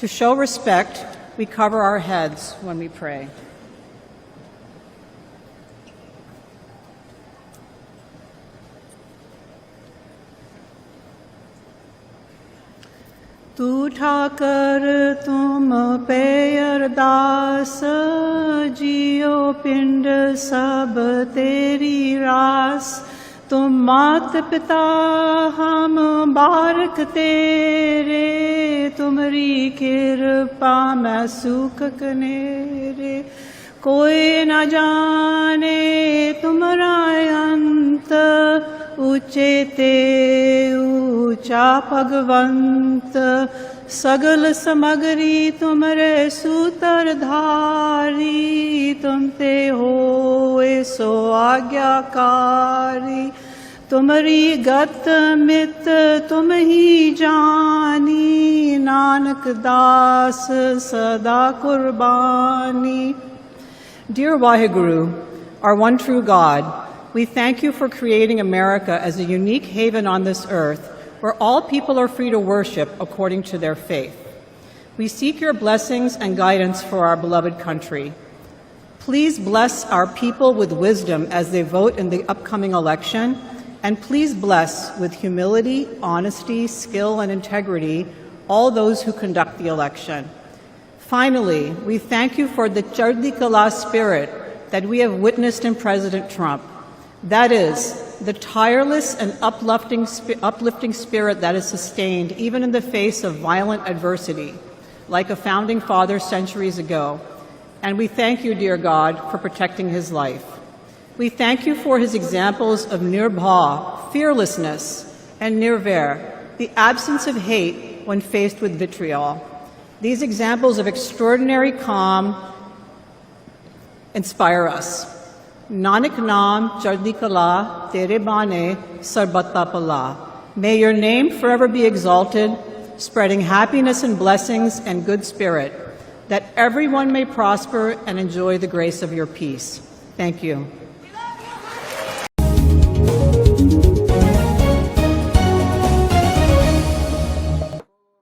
To show respect, we cover our heads when we pray. तू ठाकर तुम पे अरदास जियो पिंड सब तेरी रास तुम मात पिता हम बारक तेरे, तुमरी कृपा मैं सुख कनेरे कोई न जाने तुमरा अंत, ऊँचे ते ऊँचा भगवंत। सगल समगरी तुमरे सूतर धारी, तुम ते हो सो आज्ञाकारी। तुमरी गत मित तुम ही जानी नानक दास सदा कुर्बानी Dear Waheguru, our one true God, we thank you for creating America as a unique haven on this earth where all people are free to worship according to their faith. We seek your blessings and guidance for our beloved country. Please bless our people with wisdom as they vote in the upcoming election, and please bless with humility, honesty, skill, and integrity all those who conduct the election. Finally, we thank you for the Chardi Kala spirit that we have witnessed in President Trump. That is, the tireless and uplifting, uplifting spirit that is sustained even in the face of violent adversity, like a founding father centuries ago. And we thank you, dear God, for protecting his life. We thank you for his examples of nirbha, fearlessness, and nirvair, the absence of hate when faced with vitriol. These examples of extraordinary calm inspire us. Nanak Nam Chardi Kala Tere Bane Sarbatapala. May your name forever be exalted, spreading happiness and blessings and good spirit, that everyone may prosper and enjoy the grace of your peace. Thank you.